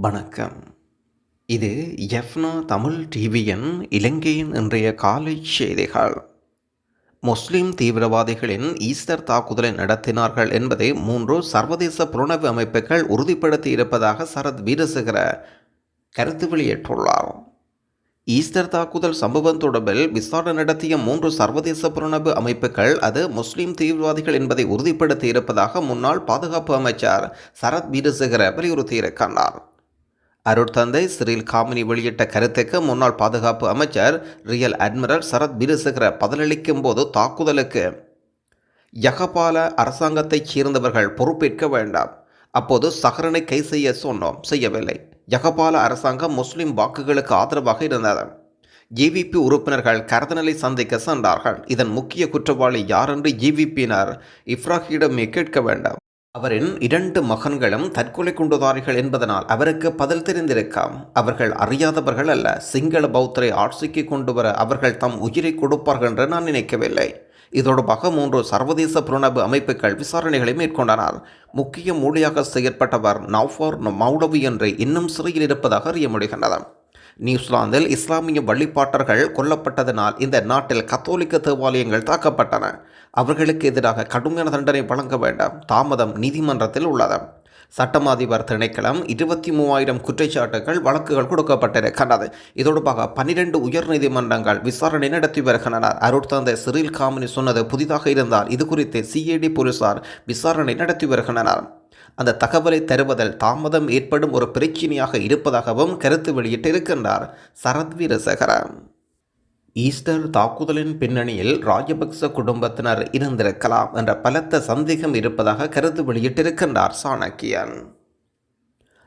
வணக்கம். இது எஃப்னா தமிழ் டிவியின் இலங்கையின் இன்றைய காலை செய்திகள். முஸ்லிம் தீவிரவாதிகளின் ஈஸ்டர் தாக்குதலை நடத்தினார்கள் என்பதை மூன்று சர்வதேச புலனவு அமைப்புகள் உறுதிப்படுத்தி இருப்பதாக சரத் வீரசேகர கருத்து வெளியிட்டுள்ளார். ஈஸ்டர் தாக்குதல் சம்பவம் தொடர்பில் விசாரணை நடத்திய மூன்று சர்வதேச புலனவு அமைப்புகள் அது முஸ்லிம் தீவிரவாதிகள் என்பதை உறுதிப்படுத்தி இருப்பதாக முன்னாள் பாதுகாப்பு அமைச்சர் சரத் வீரசேகர வலியுறுத்தியிருக்கிறார் அருட்தந்தை சிறில் காமினி வெளியிட்ட கருத்துக்கு முன்னாள் பாதுகாப்பு அமைச்சர் ரியல் அட்மிரல் சரத் பிரிசுகர பதிலளிக்கும் போது தாக்குதலுக்கு யகபால அரசாங்கத்தைச் சேர்ந்தவர்கள் பொறுப்பேற்க வேண்டாம். அப்போது சஹரனை கை செய்ய சொன்னோம். செய்யவில்லை. யகபால அரசாங்கம் முஸ்லிம் வாக்குகளுக்கு ஆதரவாக இருந்தது. ஜிவிபி உறுப்பினர்கள் கரதநிலை சந்திக்க சென்றார்கள். இதன் முக்கிய குற்றவாளி யாரென்று ஜிவிபியினர் இப்ராஹிடமே கேட்க வேண்டாம். அவரின் இரண்டு மகன்களும் தற்கொலை குண்டுதாரிகள் என்பதனால் அவருக்கு பதில் தெரிந்திருக்காம். அவர்கள் அறியாதவர்கள் அல்ல. சிங்கள பௌத்தரை ஆட்சிக்கு கொண்டு வர அவர்கள் தம் உயிரை கொடுப்பார்கள் என்று நான் நினைக்கவில்லை. இது மூன்று சர்வதேச புலனபு அமைப்புகள் விசாரணைகளை மேற்கொண்டனர். முக்கிய மூலியாக செயற்பட்டவர் நவ்ஃபார் மௌடவி என்று இன்னும் சிறையில் இருப்பதாக அறிய முடிகின்றது நியூசிலாந்தில் இஸ்லாமிய வழிபாட்டர்கள் கொல்லப்பட்டதனால் இந்த நாட்டில் கத்தோலிக்க தேவாலயங்கள் தாக்கப்பட்டன. அவர்களுக்கு எதிராக கடுமையான தண்டனை வழங்க வேண்டாம். தாமதம் நீதிமன்றத்தில் உள்ளது. சட்டமாதிபர் திணைக்களம் இருபத்தி மூவாயிரம் குற்றச்சாட்டுகள் வழக்குகள் கொடுக்கப்பட்டிருக்கின்றது. இதோடுபாக பன்னிரண்டு உயர் நீதிமன்றங்கள் விசாரணை நடத்தி வருகின்றனர். அருட்தந்தை சிறில் காமினி சொன்னது புதிதாக இருந்தால் இது குறித்து சிஏடி போலீசார் விசாரணை நடத்தி வருகின்றனர். அந்த தகவலை தருவதில் தாமதம் ஏற்படும் ஒரு பிரச்சினையாக இருப்பதாகவும் கருத்து வெளியிட்டிருக்கின்றார் சரத் வீரசேகர ஈஸ்டர் தாக்குதலின் பின்னணியில் ராஜபக்ச குடும்பத்தினர் இருந்திருக்கலாம் என்ற பலத்த சந்தேகம் இருப்பதாக கருத்து வெளியிட்டிருக்கின்றார் சாணக்கியன்.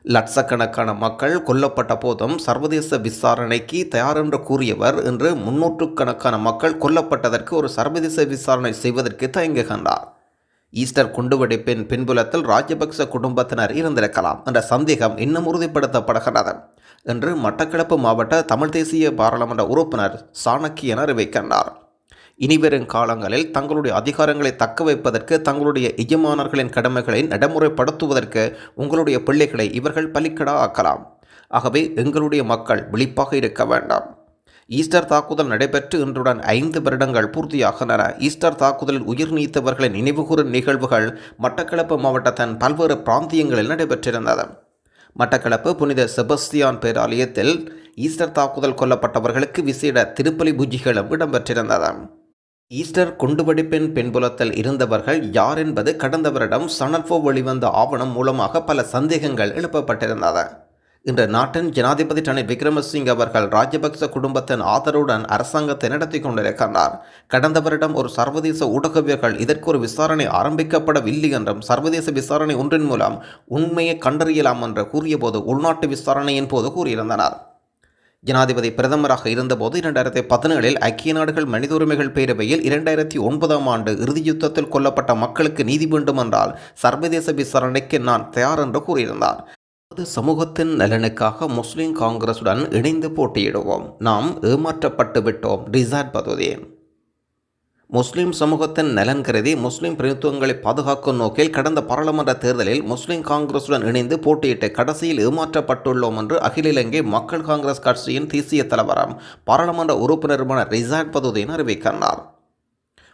லட்சக்கணக்கான மக்கள் கொல்லப்பட்ட போதும் சர்வதேச விசாரணைக்கு தயார் என்று கூறியவர் இன்று முன்னூற்றுக்கணக்கான மக்கள் கொல்லப்பட்டதற்கு ஒரு சர்வதேச விசாரணை செய்வதற்கு தயங்குகின்றார். ஈஸ்டர் குண்டுவெடிப்பின் பின்புலத்தில் ராஜபக்ச குடும்பத்தினர் இருந்திருக்கலாம் என்ற சந்தேகம் இன்னும் உறுதிப்படுத்தப்படுகிறது என்று மட்டக்களப்பு மாவட்ட தமிழ் தேசிய பாராளுமன்ற உறுப்பினர் சாணக்கியன் அறிவிக்கின்றார். இனிவரும் காலங்களில் தங்களுடைய அதிகாரங்களை தக்க வைப்பதற்கு தங்களுடைய எஜமானர்களின் கடமைகளை நடைமுறைப்படுத்துவதற்கு உங்களுடைய பிள்ளைகளை இவர்கள் பலிக்கடா ஆக்கலாம். ஆகவே எங்களுடைய மக்கள் விழிப்பாக இருக்க வேண்டாம். ஈஸ்டர் தாக்குதல் நடைபெற்று இன்றுடன் ஐந்து வருடங்கள் பூர்த்தியாகின்றன. ஈஸ்டர் தாக்குதலில் உயிர் நீத்தவர்களின் நினைவுகூரும் நிகழ்வுகள் மட்டக்களப்பு மாவட்டத்தின் பல்வேறு பிராந்தியங்களில் நடைபெற்றிருந்தது. மட்டக்களப்பு புனித செபஸ்தியான் பேராலயத்தில் ஈஸ்டர் தாக்குதல் கொல்லப்பட்டவர்களுக்கு விசேட திருப்பலி பூஜைகளும் இடம்பெற்றிருந்தது. ஈஸ்டர் குண்டுவெடிப்பின் பின்புலத்தில் இருந்தவர்கள் யார் என்பது கடந்த வருடம் சனல்ஃபோ வெளிவந்த ஆவணம் மூலமாக பல சந்தேகங்கள் எழுப்பப்பட்டிருந்தது. இன்று நாட்டின் ஜனாதிபதி ரணில் விக்ரமசிங் அவர்கள் ராஜபக்ச குடும்பத்தின் ஆதரவுடன் அரசாங்கத்தை நடத்தி கொண்டிருக்கின்றார் கடந்த வருடம் ஒரு சர்வதேச ஊடகவியர்கள் இதற்கு ஒரு விசாரணை ஆரம்பிக்கப்படவில்லை என்றும் சர்வதேச விசாரணை ஒன்றின் மூலம் உண்மையை கண்டறியலாம் என்று கூறியபோது உள்நாட்டு விசாரணையின் போது கூறியிருந்தனர். ஜனாதிபதி பிரதமராக இருந்தபோது இரண்டாயிரத்தி பதினேழில் ஐக்கிய நாடுகள் மனித உரிமைகள் பேரவையில் இரண்டாயிரத்தி ஒன்பதாம் ஆண்டு இறுதி யுத்தத்தில் கொல்லப்பட்ட மக்களுக்கு நீதி வேண்டும் என்றால் சர்வதேச விசாரணைக்கு நான் தயார் என்று கூறியிருந்தார். நமது சமூகத்தின் நலனுக்காக முஸ்லிம் காங்கிரசுடன் இணைந்து போட்டியிடுவோம். நாம் ஏமாற்றப்பட்டு விட்டோம். ரிசார்ட் பதவி முஸ்லிம் சமூகத்தின் நலன் கருதி முஸ்லிம் பிரதித்துவங்களை பாதுகாக்கும் நோக்கில் கடந்த பாராளுமன்ற தேர்தலில் முஸ்லிம் காங்கிரசுடன் இணைந்து போட்டியிட்டு கடைசியில் ஏமாற்றப்பட்டுள்ளோம் என்று அகில இலங்கை மக்கள் காங்கிரஸ் கட்சியின் தேசிய தலைவரம் பாராளுமன்ற உறுப்பினருமான ரிசார்ட் பதவியின் அறிவிக்கின்றார்.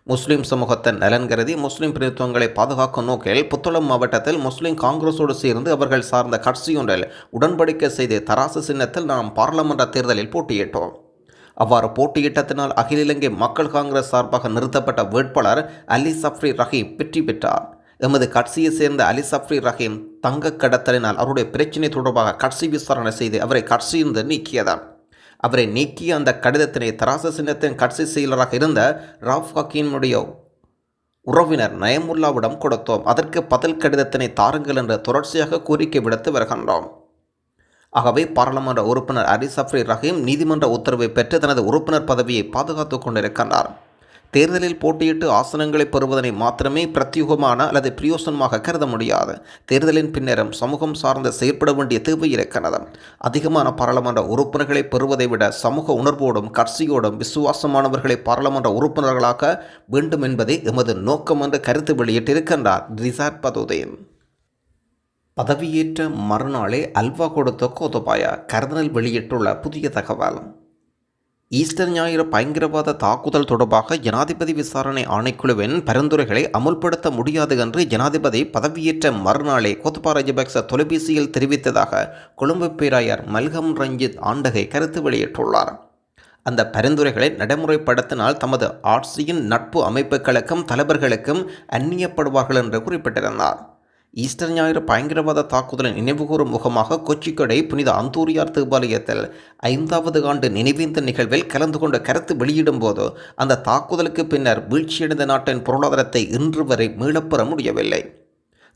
முஸ்லீம் சமூகத்தின் நலன் கருதி முஸ்லீம் பிரதித்துவங்களை பாதுகாக்கும் நோக்கில் புத்தளம் மாவட்டத்தில் முஸ்லீம் காங்கிரஸோடு சேர்ந்து அவர்கள் சார்ந்த கட்சியொன்றில் உடன்படிக்கை செய்து தராசு சின்னத்தில் நாம் பாராளுமன்ற தேர்தலில் போட்டியிட்டோம். அவ்வாறு போட்டியிட்டத்தினால் அகில இலங்கை மக்கள் காங்கிரஸ் சார்பாக நிறுத்தப்பட்ட வேட்பாளர் அலி சஃப்ரி ரஹீம் வெற்றி பெற்றார். எமது கட்சியை சேர்ந்த அலி சஃப்ரி ரஹீம் தங்க கடத்தலினால் அவருடைய பிரச்சினை தொடர்பாக கட்சி விசாரணை செய்து அவரை கட்சியிலிருந்து நீக்கியதான் அவரை நீக்கிய அந்த கடிதத்தினை தராசு சின்னத்தின் கட்சி செயலராக இருந்த ராஃப் ஹக்கீனுடைய உறவினர் நயமுல்லாவிடம் கொடுத்தோம். அதற்கு பதில் கடிதத்தினை தாருங்கள் என்று தொடர்ச்சியாக கோரிக்கை விடுத்து வருகின்றோம். ஆகவே பாராளுமன்ற உறுப்பினர் அரி சஃப்ரி ரஹீம் நீதிமன்ற உத்தரவை பெற்று தனது உறுப்பினர் பதவியை பாதுகாத்துக் கொண்டிருக்கின்றார். தேர்தலில் போட்டியிட்டு ஆசனங்களை பெறுவதனை மாத்திரமே பிரத்யூகமான அல்லது பிரியோசனமாக கருத முடியாது. தேர்தலின் பின்னரும் சமூகம் சார்ந்து செயற்பட வேண்டிய தேவை இருக்கிறது அதிகமான பாராளுமன்ற உறுப்பினர்களை பெறுவதை விட சமூக உணர்வோடும் கட்சியோடும் விசுவாசமானவர்களை பாராளுமன்ற உறுப்பினர்களாக வேண்டும் என்பதே எமது நோக்கம் என்று கருத்து வெளியிட்டிருக்கின்றார் ரிசார்ட் பதோதயம் பதவியேற்ற மறுநாளே அல்வா கொடுத்த கோதபாயா கருதனில் வெளியிட்டுள்ள புதிய தகவல். ஈஸ்டர் ஞாயிறு பயங்கரவாத தாக்குதல் தொடர்பாக ஜனாதிபதி விசாரணை ஆணைக்குழுவின் பரிந்துரைகளை அமுல்படுத்த முடியாது என்று ஜனாதிபதி பதவியேற்ற மறுநாளே கோத்தபா ராஜபக்ச தொலைபேசியில் தெரிவித்ததாக கொழும்பு பேராயர் மல்கம் ரஞ்சித் ஆண்டகை கருத்து வெளியிட்டுள்ளார். அந்த பரிந்துரைகளை நடைமுறைப்படுத்தினால் தமது ஆட்சியின் நட்பு அமைப்புகளுக்கும் தலைவர்களுக்கும் அந்நியப்படுவார்கள் என்று குறிப்பிட்டிருந்தார். ஈஸ்டர் ஞாயிறு பயங்கரவாத தாக்குதலின் நினைவுகூரும் முகமாக கொச்சிக்கடை புனித அந்தூரியார் தேவாலயத்தில் ஐந்தாவது ஆண்டு நினைவேந்த நிகழ்வில் கலந்து கொண்ட கருத்து வெளியிடும்போது அந்த தாக்குதலுக்கு பின்னர் வீழ்ச்சியடைந்த நாட்டின் பொருளாதாரத்தை இன்று வரை மீளப்பெற முடியவில்லை.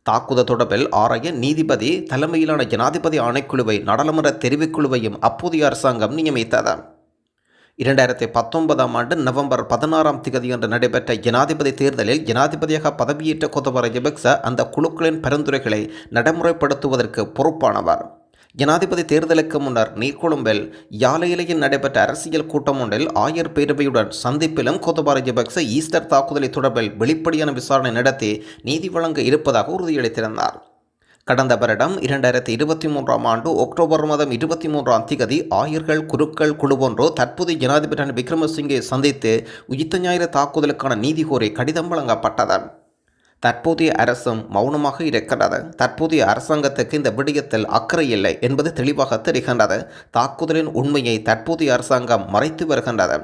தாக்குதல் தொடர்பில் ஆராய நீதிபதி தலைமையிலான ஜனாதிபதி ஆணைக்குழுவை நாடாளுமன்ற தெரிவுக்குழுவையும் அப்போதைய அரசாங்கம் நியமித்தது. இரண்டாயிரத்தி பத்தொன்பதாம் ஆண்டு நவம்பர் பதினாறாம் தேதியன்று நடைபெற்ற ஜனாதிபதி தேர்தலில் ஜனாதிபதியாக பதவியேற்ற கோத்தபர ராஜபக்ச அந்த குழுக்களின் பரிந்துரைகளை நடைமுறைப்படுத்துவதற்கு பொறுப்பானவர். ஜனாதிபதி தேர்தலுக்கு முன்னர் நீர்கொழும்பில் யாழையிலையில் நடைபெற்ற அரசியல் கூட்டம் ஒன்றில் ஆயர் பேரவையுடன் சந்திப்பிலும் கோத்தபா ஈஸ்டர் தாக்குதலை தொடர்பில் வெளிப்படையான விசாரணை நடத்தி நீதி வழங்க இருப்பதாக உறுதியளித்திருந்தார். கடந்த வருடம் இரண்டாயிரத்தி இருபத்தி மூன்றாம் ஆண்டு அக்டோபர் மாதம் இருபத்தி மூன்றாம் திகதி ஆயர்கள் குருக்கள் குழு ஒன்று தற்போதைய ஜனாதிபதி ரணில் விக்ரமசிங்கை சந்தித்து உயிர்த்த ஞாயிறு தாக்குதலுக்கான நீதி கோரி கடிதம் வழங்கப்பட்டது. தற்போதைய அரசும் மௌனமாக இருக்கிறது தற்போதைய அரசாங்கத்துக்கு இந்த விடயத்தில் அக்கறை இல்லை என்பது தெளிவாக தெரிகின்றது. தாக்குதலின் உண்மையை தற்போதைய அரசாங்கம் மறைத்து வருகின்றது.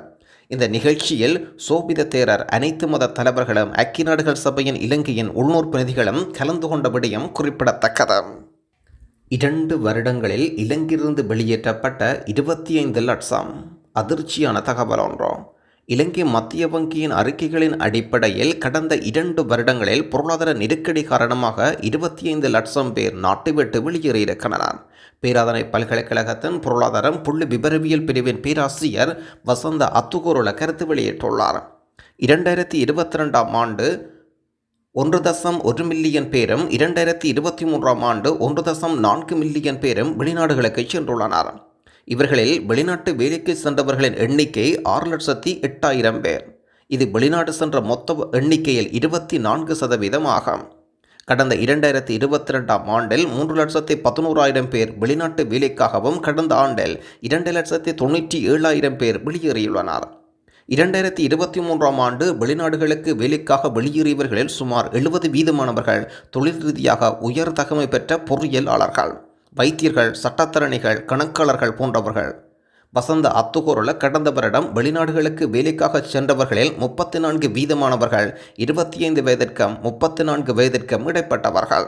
இந்த நிகழ்ச்சியில் சோபித தேரர் அனைத்து மத தலைவர்களும் ஐக்கிய நாடுகள் சபையின் இலங்கையின் உள்நூர் பிரதிகளும் கலந்து கொண்ட விடயம் குறிப்பிடத்தக்கது. இரண்டு வருடங்களில் இலங்கையிலிருந்து வெளியேற்றப்பட்ட இருபத்தி ஐந்து லட்சம். அதிர்ச்சியான தகவல் ஒன்றோ. இலங்கை மத்திய வங்கியின் அறிக்கைகளின் அடிப்படையில் கடந்த இரண்டு வருடங்களில் பொருளாதார நெருக்கடி காரணமாக இருபத்தி ஐந்து லட்சம் பேர் நாட்டை விட்டு வெளியேறியிருக்கின்றனர். பேராதனை பல்கலைக்கழகத்தின் பொருளாதாரம் புள்ளி விபரவியல் பிரிவின் பேராசிரியர் வசந்த அத்துகோருல கருத்து வெளியிட்டுள்ளார். இரண்டாயிரத்தி இருபத்தி ரெண்டாம் ஆண்டு ஒன்று தசம் ஒரு மில்லியன் பேரும் இரண்டாயிரத்தி இருபத்தி மூன்றாம் ஆண்டு ஒன்று தசம் நான்கு மில்லியன் பேரும் வெளிநாடுகளுக்கு சென்றுள்ளனர். இவர்களில் வெளிநாட்டு வேலைக்கு சென்றவர்களின் எண்ணிக்கை ஆறு லட்சத்தி எட்டாயிரம் பேர். இது வெளிநாடு சென்ற மொத்த எண்ணிக்கையில் இருபத்தி நான்கு சதவீதம் ஆகும் கடந்த இரண்டாயிரத்தி இருபத்தி ரெண்டாம் ஆண்டில் மூன்று லட்சத்தி பதினோராயிரம் பேர் வெளிநாட்டு வேலைக்காகவும் கடந்த ஆண்டில் இரண்டு லட்சத்தி தொண்ணூற்றி ஏழாயிரம் பேர் வெளியேறியுள்ளனர். இரண்டாயிரத்தி இருபத்தி மூன்றாம் ஆண்டு வெளிநாடுகளுக்கு வேலைக்காக வெளியேறியவர்களில் சுமார் எழுபது வீதமானவர்கள் தொழில் ரீதியாக உயர் தகமை பெற்ற பொறியியலாளர்கள் வைத்தியர்கள் சட்டத்தரணிகள் கணக்காளர்கள் போன்றவர்கள். வசந்த அத்துகோருல கடந்த வருடம் வெளிநாடுகளுக்கு வேலைக்காக சென்றவர்களில் முப்பத்தி நான்கு வீதமானவர்கள் இருபத்தி ஐந்து வயதிற்கும் முப்பத்தி நான்கு வயதிற்கும் இடைப்பட்டவர்கள்.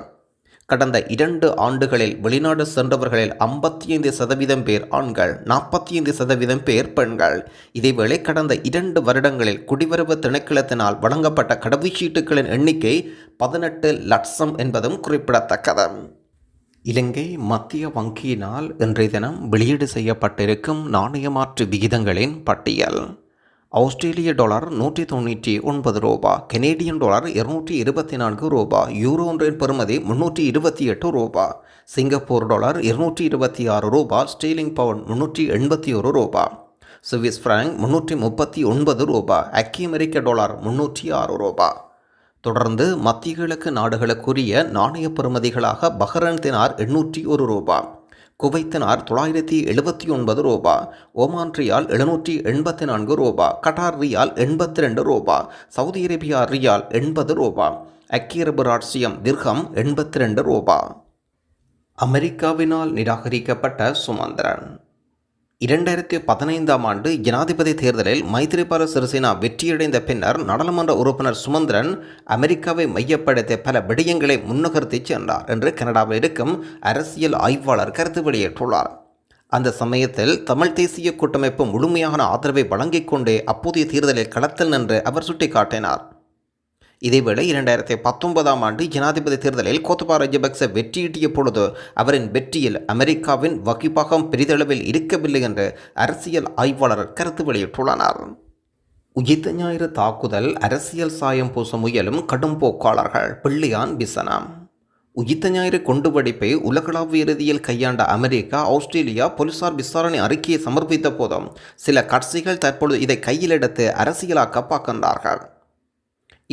கடந்த இரண்டு ஆண்டுகளில் வெளிநாடு சென்றவர்களில் ஐம்பத்தி ஐந்து சதவீதம் பேர் ஆண்கள் நாற்பத்தி ஐந்து சதவீதம் பேர் பெண்கள். இதேவேளை கடந்த இரண்டு வருடங்களில் குடிவரவு திணைக்களத்தினால் வழங்கப்பட்ட கடவுச்சீட்டுகளின் எண்ணிக்கை பதினெட்டு லட்சம் என்பதும் குறிப்பிடத்தக்கது. இலங்கை மத்திய வங்கியினால் இன்றைய தினம் வெளியீடு செய்யப்பட்டிருக்கும் நாணயமாற்று விகிதங்களின் பட்டியல். ஆஸ்திரேலிய டாலர் நூற்றி தொண்ணூற்றி ஒன்பது ரூபா கெனேடியன் டாலர் இருநூற்றி இருபத்தி நான்கு ரூபா யூரோ ஒன்றின் பெறுமதி முன்னூற்றி இருபத்தி எட்டு ரூபா சிங்கப்பூர் டாலர் இருநூற்றி இருபத்தி ஆறு ரூபா ஸ்டீலிங் பவுண்ட் முன்னூற்றி எண்பத்தி ஒரு ரூபா சுவிஸ் பிராங்க் முன்னூற்றி முப்பத்தி ஒன்பது ரூபா அக்கி அமெரிக்க டாலர் முன்னூற்றி ஆறு ரூபா. தொடர்ந்து மத்திய கிழக்கு நாடுகளுக்குரிய நாணய பெறுமதிகளாக பஹ்ரைன்தினார் எண்ணூற்றி ஒரு ரூபா குவைத்தினார் தொள்ளாயிரத்தி எழுபத்தி ஒன்பது ரூபா ஓமான் ரியால் எழுநூற்றி எண்பத்தி நான்கு ரூபா கட்டார் ரியால் எண்பத்தி ரெண்டு ரூபா சவுதி அரேபியா ரியால் எண்பது ரூபா ஐக்கிய ராட்சியம் திர்கம் எண்பத்தி ரெண்டு ரூபா. அமெரிக்காவினால் நிராகரிக்கப்பட்ட சுமந்திரன். இரண்டாயிரத்தி பதினைந்தாம் ஆண்டு ஜனாதிபதி தேர்தலில் மைத்திரிபால சிறிசேனா வெற்றியடைந்த பின்னர் நாடாளுமன்ற உறுப்பினர் சுமந்திரன் அமெரிக்காவை மையப்படுத்த பல விடயங்களை முன்னகர்த்தி சென்றார் என்று கனடாவில் இருக்கும் அரசியல் ஆய்வாளர் கருத்து வெளியிட்டுள்ளார். அந்த சமயத்தில் தமிழ் தேசிய கூட்டமைப்பு முழுமையான ஆதரவை வழங்கிக் கொண்டே அப்போதைய தேர்தலில் களத்தில் நின்று அவர் சுட்டிக்காட்டினார். இதேவேளை இரண்டாயிரத்தி பத்தொன்பதாம் ஆண்டு ஜனாதிபதி தேர்தலில் கோத்தபா ராஜபக்ச வெற்றியீட்டிய பொழுது அவரின் வெற்றியில் அமெரிக்காவின் வகிப்பாகம் பெரிதளவில் இருக்கவில்லை என்று அரசியல் ஆய்வாளர் கருத்து வெளியிட்டுள்ளனர் உயிர்த்த ஞாயிறு தாக்குதல் அரசியல் சாயம் பூச முயலும் கடும் போக்காளர்கள் பிள்ளையான் பிசனாம் உயிர்த்த ஞாயிறு குண்டுவெடிப்பை உலகளாவிய ரீதியில் கையாண்ட அமெரிக்கா ஆஸ்திரேலியா போலீசார் விசாரணை அறிக்கையை சமர்ப்பித்த போதும் சில கட்சிகள் தற்பொழுது இதை கையிலெடுத்து அரசியலாக்க பார்க்கின்றார்கள்.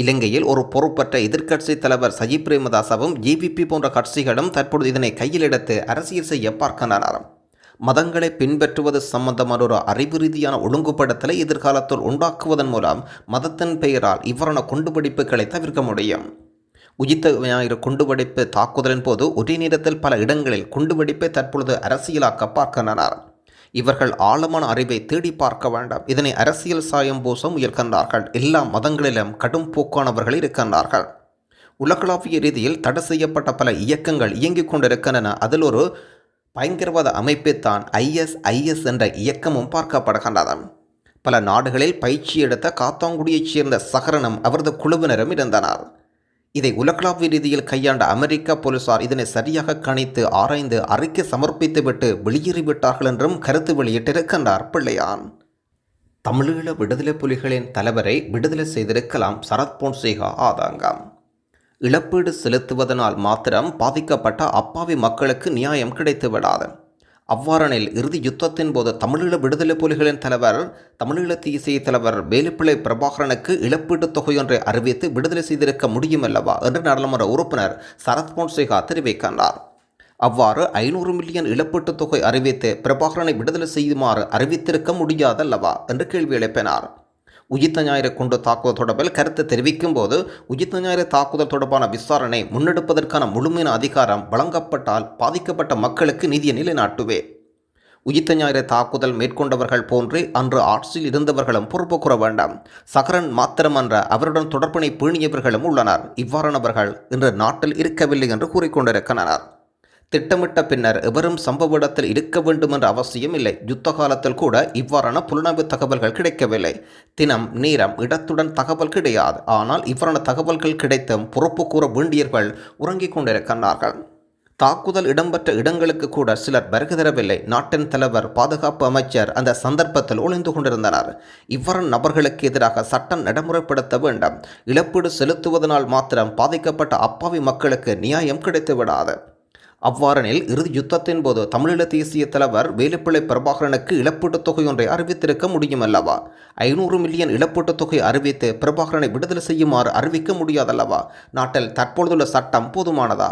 இலங்கையில் ஒரு பொறுப்பற்ற எதிர்க்கட்சி தலைவர் சஜித் பிரேமதாசவும் ஜேவிபி போன்ற கட்சிகளும் தற்பொழுது இதனை கையில் எடுத்து அரசியல் செய்ய பார்க்கின்றனர். மதங்களை பின்பற்றுவது சம்பந்தமான ஒரு அறிவு ரீதியான ஒழுங்குபடுத்தலை எதிர்காலத்தில் உண்டாக்குவதன் மூலம் மதத்தின் பெயரால் இவ்வாறான குண்டுபிடிப்புகளை தவிர்க்க முடியும். உஜித்த ஞாயிறு குண்டுவெடிப்பு தாக்குதலின் போது ஒரே நேரத்தில் பல இடங்களில் குண்டுவெடிப்பை தற்பொழுது அரசியலாக்க பார்க்கின்றனர். இவர்கள் ஆழமான அறிவை தேடி பார்க்க வேண்டாம். இதனை அரசியல் சாயம் பூச முயல்கின்றார்கள் எல்லா மதங்களிலும் கடும் போக்கானவர்கள் இருக்கின்றார்கள். உலகளாவிய ரீதியில் தடை செய்யப்பட்ட பல இயக்கங்கள் இயங்கிக் கொண்டிருக்கின்றன. அதில் ஒரு பயங்கரவாத அமைப்பைத்தான் ஐஎஸ் ஐஎஸ் என்ற இயக்கமும் பார்க்கப்படுகின்றது. பல நாடுகளில் பயிற்சி எடுத்த காத்தாங்குடியைச் சேர்ந்த சகரனும் அவரது குழுவினரும் இருந்தனர். இதை உலகளாவிய ரீதியில் கையாண்ட அமெரிக்க போலீசார் இதனை சரியாக கணித்து ஆராய்ந்து அறிக்கை சமர்ப்பித்துவிட்டு வெளியேறிவிட்டார்கள் என்றும் கருத்து வெளியிட்டிருக்கின்றார் பிள்ளையான். தமிழீழ விடுதலை புலிகளின் தலைவரை விடுதலை செய்திருக்கலாம் சரத் பொன்சேகா ஆதாங்கம். இழப்பீடு செலுத்துவதனால் மாத்திரம் பாதிக்கப்பட்ட அப்பாவி மக்களுக்கு நியாயம் கிடைத்து விடாது அவ்வாறனில் இறுதி யுத்தத்தின் போது தமிழீழ விடுதலை புலிகளின் தலைவர் தமிழீழ தேசிய தலைவர் வேலுப்பிள்ளை பிரபாகரனுக்கு இழப்பீட்டுத் தொகையொன்றை அறிவித்து விடுதலை செய்திருக்க முடியும் அல்லவா என்று நாடாளுமன்ற உறுப்பினர் சரத் பொன்சேகா தெரிவிக்கின்றார். அவ்வாறு ஐநூறு மில்லியன் இழப்பீட்டுத் தொகை அறிவித்து பிரபாகரனை விடுதலை செய்யுமாறு அறிவித்திருக்க முடியாதல்லவா என்று கேள்வி எழுப்பினார். உஜித்த ஞாயிறு கொண்டு தாக்குதல் தொடர்பில் கருத்து தெரிவிக்கும் போது உஜித் ஞாயிறு தாக்குதல் தொடர்பான விசாரணை முன்னெடுப்பதற்கான முழுமையான அதிகாரம் வழங்கப்பட்டால் பாதிக்கப்பட்ட மக்களுக்கு நிதியை நிலைநாட்டுவே. உயிர்த்த ஞாயிறு தாக்குதல் மேற்கொண்டவர்கள் போன்றே அன்று ஆட்சியில் இருந்தவர்களும் பொறுப்பு கூற வேண்டாம். சகரன் மாத்திரமன்ற அவருடன் தொடர்பினை பேணியவர்களும் உள்ளனர். இவ்வாறானவர்கள் இன்று நாட்டில் இருக்கவில்லை என்று கூறிக்கொண்டிருக்கின்றனர். திட்டமிட்ட பின்னர் எவரும் சம்பவ இடத்தில் இருக்க வேண்டும் என்ற அவசியம் இல்லை. யுத்த காலத்தில் கூட இவ்வாறான புலனாய்வு தகவல்கள் கிடைக்கவில்லை. தினம் நேரம் இடத்துடன் தகவல் கிடையாது. ஆனால் இவ்வாறான தகவல்கள் கிடைத்தும் பொறுப்பு கூற வேண்டியவர்கள் உறங்கிக் கொண்டிருக்கிறார்கள் தாக்குதல் இடம்பெற்ற இடங்களுக்கு கூட சிலர் வருகை தரவில்லை. நாட்டின் தலைவர் பாதுகாப்பு அமைச்சர் அந்த சந்தர்ப்பத்தில் ஒளிந்து கொண்டிருந்தனர். இவ்வாறான நபர்களுக்கு எதிராக சட்டம் நடைமுறைப்படுத்த வேண்டும். இழப்பீடு செலுத்துவதனால் மாத்திரம் பாதிக்கப்பட்ட அப்பாவி மக்களுக்கு நியாயம் கிடைத்து விடாது அவ்வாறனில் இறுதி யுத்தத்தின் போது தமிழீழ தேசிய தலைவர் வேலுப்பிள்ளை பிரபாகரனுக்கு இழப்பீட்டுத் தொகை ஒன்றை அறிவித்திருக்க முடியும் அல்லவா ஐநூறு மில்லியன் இழப்பீட்டுத் தொகை அறிவித்து பிரபாகரனை விடுதலை செய்யுமாறு அறிவிக்க முடியாதல்லவா? நாட்டில் தற்பொழுதுள்ள சட்டம் போதுமானதா?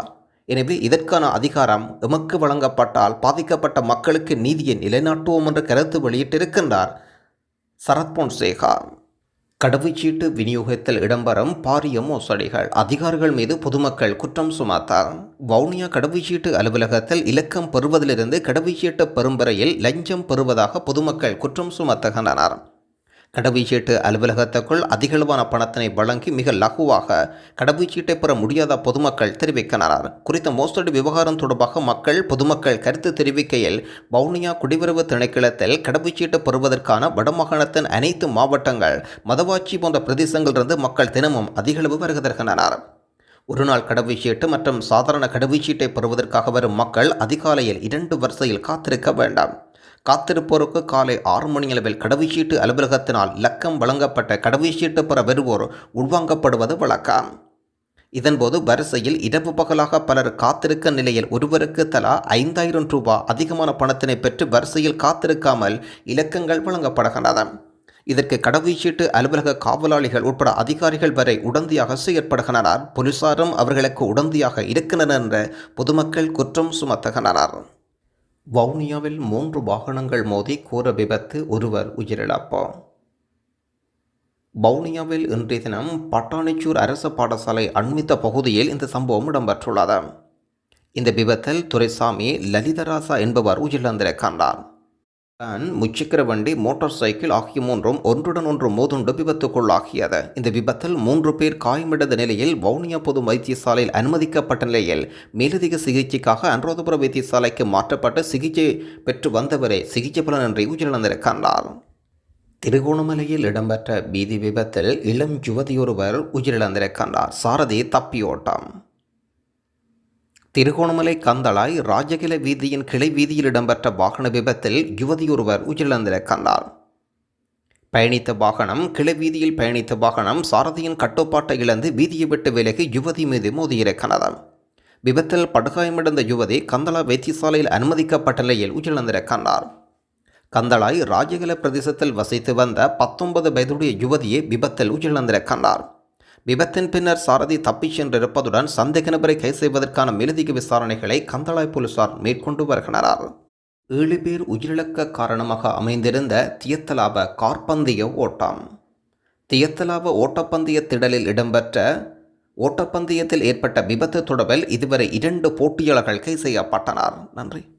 எனவே இதற்கான அதிகாரம் எமக்கு வழங்கப்பட்டால் பாதிக்கப்பட்ட மக்களுக்கு நீதியை நிலைநாட்டுவோம் என்ற கருத்து வெளியிட்டிருக்கின்றார் சரத் பொன்சேகா கடவுச்சீட்டு விநியோகத்தில் இடம்பெறும் பாரிய மோசடிகள். அதிகாரிகள் மீது பொதுமக்கள் குற்றம் சுமத்தார். வவுனியா கடவுச்சீட்டு அலுவலகத்தில் இலக்கம் பெறுவதிலிருந்து கடவுச்சீட்டு பெறும் வரையில் லஞ்சம் பெறுவதாக பொதுமக்கள் குற்றம் சுமத்துகின்றனர். கடவுச்சீட்டு அலுவலகத்துக்குள் அதிகளவான பணத்தினை வழங்கி மிக லகுவாக கடவுச்சீட்டை பெற முடியாத பொதுமக்கள் தெரிவிக்கின்றனர். குறித்த மோசடி விவகாரம் தொடர்பாக மக்கள் பொதுமக்கள் கருத்து தெரிவிக்கையில் வவுனியா குடிவரவு திணைக்களத்தில் கடவுச்சீட்டு பெறுவதற்கான வடமாகாணத்தின் அனைத்து மாவட்டங்கள் மதவாட்சி போன்ற பிரதேசங்களிலிருந்து மக்கள் தினமும் அதிகளவு வருகை ஒருநாள் கடவுச்சீட்டு மற்றும் சாதாரண கடவுச்சீட்டை பெறுவதற்காக வரும் மக்கள் அதிகாலையில் இரண்டு வரிசையில் காத்திருக்க வேண்டாம். காத்திருப்போருக்கு காலை ஆறு மணியளவில் கடவுச்சீட்டு அலுவலகத்தினால் லக்கம் வழங்கப்பட்ட கடவுச்சீட்டு பெற வருவோர் உள்வாங்கப்படுவது வழக்கம். இதன்போது வரிசையில் இரவு பகலாக பலர் காத்திருக்க நிலையில் ஒருவருக்கு தலா ஐந்தாயிரம் ரூபாய் அதிகமான பணத்தினை பெற்று வரிசையில் காத்திருக்காமல் இலக்கங்கள் வழங்கப்படுகின்றன. இதற்கு கடவுச்சீட்டு அலுவலக காவலாளிகள் உட்பட அதிகாரிகள் வரை உடந்தையாக செயற்படுகின்றனர். போலீசாரும் அவர்களுக்கு உடந்தையாக இருக்கின்றனர் என்ற பொதுமக்கள் குற்றம் சுமத்துகின்றனர். வவுனியாவில் மூன்று வாகனங்கள் மோதி கூற விபத்து ஒருவர் உயிரிழப்பு வவுனியாவில் இன்றைய தினம் பட்டாணிச்சூர் அரசு பாடசாலை அண்மித்த பகுதியில் இந்த சம்பவம் இடம்பெற்றுள்ளது. இந்த விபத்தில் துரைசாமி லலிதராசா என்பவர் உயிரிழந்திருக்கின்றார். தான் முச்சக்கர வண்டி மோட்டார் சைக்கிள் ஆகிய மூன்றும் ஒன்றுடன் ஒன்று மோதுண்டு விபத்துக்குள்ளாகியது இந்த விபத்தில் மூன்று பேர் காயமடைந்த நிலையில் வவுனியா பொது வைத்தியசாலையில் அனுமதிக்கப்பட்ட நிலையில் மேலதிக சிகிச்சைக்காக அனுராதபுர வைத்தியசாலைக்கு மாற்றப்பட்டு சிகிச்சை பெற்று வந்தவரே சிகிச்சை பலனின்றி உயிரிழந்திருக்கின்றார். திருகோணமலையில் இடம்பெற்ற பீதி விபத்தில் இளம் யுவதியொருவர் உயிரிழந்திருக்கின்றார். சாரதி தப்பியோட்டம். திருகோணமலை கந்தளாய் ராஜகில வீதியின் கிளை வீதியில் இடம்பெற்ற வாகன விபத்தில் யுவதியொருவர் உயிரிழந்திருக்கின்றார் பயணித்த வாகனம் கிளை வீதியில் பயணித்த வாகனம் சாரதியின் கட்டுப்பாட்டை இழந்து வீதியை விட்டு விலகி யுவதி மீது மோதியிருக்கிறது விபத்தில் படுகாயமடைந்த யுவதி கந்தளா வைத்தியசாலையில் அனுமதிக்கப்பட்ட நிலையில் உயிரிழந்திருக்கின்றார் கந்தளாய் ராஜகில பிரதேசத்தில் வசித்து வந்த பத்தொன்பது வயதுடைய யுவதியை விபத்தில் உயிரிழந்திருக்கின்றார் விபத்தின் பின்னர் சாரதி தப்பிச் சென்றிருப்பதுடன் சந்தேக நபரை கைது செய்வதற்கான மேலதிக விசாரணைகளை கந்தளாய் போலீசார் மேற்கொண்டு வருகின்றனர். ஏழு பேர் உயிரிழக்க காரணமாக அமைந்திருந்த தியத்தலாப கார்பந்தய ஓட்டம். தியத்தலாப ஓட்டப்பந்தய திடலில் இடம்பெற்ற ஓட்டப்பந்தயத்தில் ஏற்பட்ட விபத்து தொடர்பில் இதுவரை இரண்டு போட்டியாளர்கள் கைது செய்யப்பட்டனர். நன்றி.